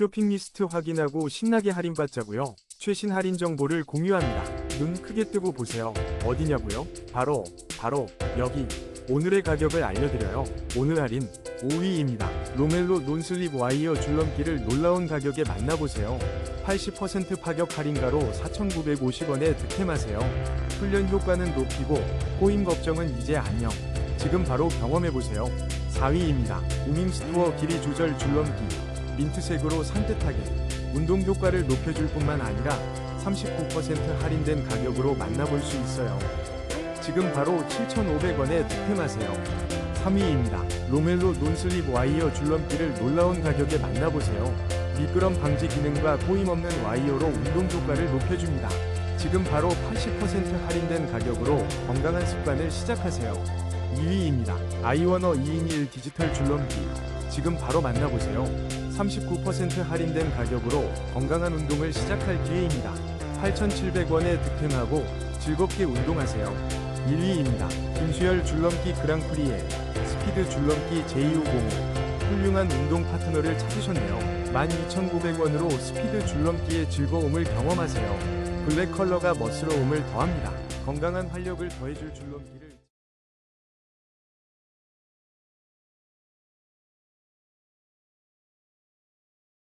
쇼핑 리스트 확인하고 신나게 할인받자고요. 최신 할인 정보를 공유합니다. 눈 크게 뜨고 보세요. 어디냐고요? 바로 바로 여기. 오늘의 가격을 알려드려요. 오늘 할인 5위입니다. 로멜로 논슬립 와이어 줄넘기를 놀라운 가격에 만나보세요. 80% 파격 할인가로 4,950원에 득템하세요. 훈련 효과는 높이고 꼬임 걱정은 이제 안녕. 지금 바로 경험해보세요. 4위입니다. 우밍스토어 길이 조절 줄넘기. 민트색으로 산뜻하게 운동 효과를 높여줄 뿐만 아니라 39% 할인된 가격으로 만나볼 수 있어요. 지금 바로 7,500원에 득템하세요. 3위입니다. 로멜로 논슬립 와이어 줄넘기를 놀라운 가격에 만나보세요. 미끄럼 방지 기능과 꼬임 없는 와이어로 운동 효과를 높여줍니다. 지금 바로 80% 할인된 가격으로 건강한 습관을 시작하세요. 2위입니다. 아이워너 2인 1 디지털 줄넘기. 지금 바로 만나보세요. 39% 할인된 가격으로 건강한 운동을 시작할 기회입니다. 8,700원에 득템하고 즐겁게 운동하세요. 1위입니다. 김수열 줄넘기 그랑프리에 스피드 줄넘기 제250 훌륭한 운동 파트너를 찾으셨네요. 12,900원으로 스피드 줄넘기의 즐거움을 경험하세요. 블랙 컬러가 멋스러움을 더합니다. 건강한 활력을 더해줄 줄넘기를